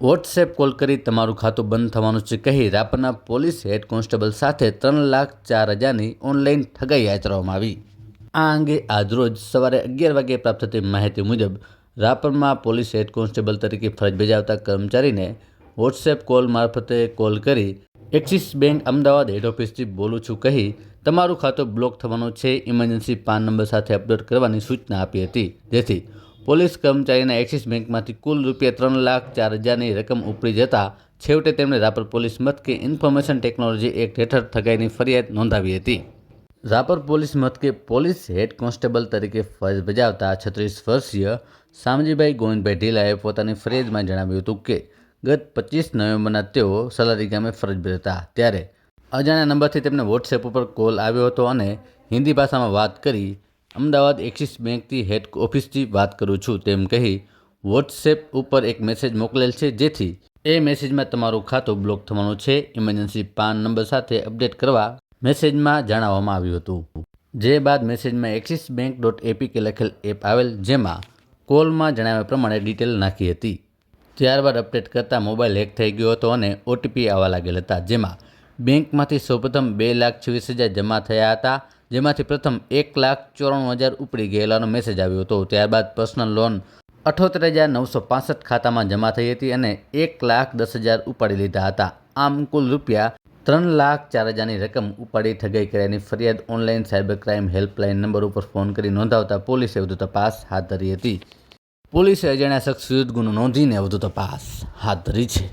WhatsApp call કરી તમારું ખાતું બંધ થવાનું છે કહી રાપરના પોલીસ હેડ કોન્સ્ટેબલ સાથે ત્રણ લાખ ચાર હજારની ઓનલાઈન ઠગાઈ આચરવામાં આવી. આ અંગે આજરોજ સવારે અગિયાર વાગ્યે પ્રાપ્ત થતી માહિતી મુજબ રાપરમાં પોલીસ હેડ કોન્સ્ટેબલ તરીકે ફરજ બજાવતા કર્મચારીને વોટ્સએપ કોલ મારફતે કોલ કરી એક્સિસ બેંક અમદાવાદ હેડ ઓફિસથી બોલું છું કહી તમારું ખાતું બ્લોક થવાનું છે ઇમરજન્સી પાન નંબર સાથે અપડેટ કરવાની સૂચના આપી હતી. જેથી પોલીસ કર્મચારીના એક્સિસ બેંકમાંથી કુલ રૂપિયા ત્રણ લાખ ચાર હજારની રકમ ઉપડી જતા છેવટે તેમણે રાપર પોલીસ મથકે ઇન્ફોર્મેશન ટેકનોલોજી એક્ટ હેઠળ ઠગાઈની ફરિયાદ નોંધાવી હતી. રાપર પોલીસ મથકે પોલીસ હેડ કોન્સ્ટેબલ તરીકે ફરજ બજાવતા છત્રીસ વર્ષીય શામજીભાઈ ગોવિંદભાઈ ઢીલાએ પોતાની ફરિયાદમાં જણાવ્યું હતું કે, ગત પચીસ નવેમ્બરના તેઓ સલારી ગામે ફરજ બજાવતા ત્યારે અજાણ્યા નંબરથી તેમને વોટ્સએપ ઉપર કોલ આવ્યો હતો અને હિન્દી ભાષામાં વાત કરી અમદાવાદ એક્સિસ બેંકથી હેડ ઓફિસથી વાત કરું છું તેમ કહી વોટ્સએપ ઉપર એક મેસેજ મોકલેલ છે જેથી એ મેસેજમાં તમારું ખાતું બ્લોક થવાનું છે. ઇમરજન્સી પાન નંબર સાથે અપડેટ કરવા મેસેજમાં જણાવવામાં આવ્યું હતું. જે બાદ મેસેજમાં એક્સિસ બેંક ડોટ એપીકે લખેલ એપ આવેલ જેમાં કોલમાં જણાવ્યા પ્રમાણે ડિટેલ નાખી હતી. ત્યારબાદ અપડેટ કરતાં મોબાઈલ હેક થઈ ગયો હતો અને ઓટીપી આવવા લાગેલ હતા. જેમાં બેંકમાંથી સૌપ્રથમ બે લાખ છવ્વીસ હજાર જમા થયા હતા, જેમાંથી પ્રથમ એક લાખ ચોરાણું હજાર ઉપડી ગયેલાનો મેસેજ આવ્યો હતો. ત્યારબાદ પર્સનલ લોન અઠોતેર હજાર નવસો પાસઠ ખાતામાં જમા થઈ હતી અને એક લાખ દસ હજાર ઉપાડી લીધા હતા. આમ કુલ રૂપિયા ત્રણ લાખ ચાર હજારની રકમ ઉપાડી ઠગાઈ કર્યાની ફરિયાદ online cyber crime helpline number ઉપર ફોન કરી નોંધાવતા પોલીસે વધુ તપાસ હાથ ધરી હતી. પોલીસે અજાણ્યા શખ્સ વિરુદ્ધ ગુનો નોંધીને વધુ તપાસ હાથ ધરી છે.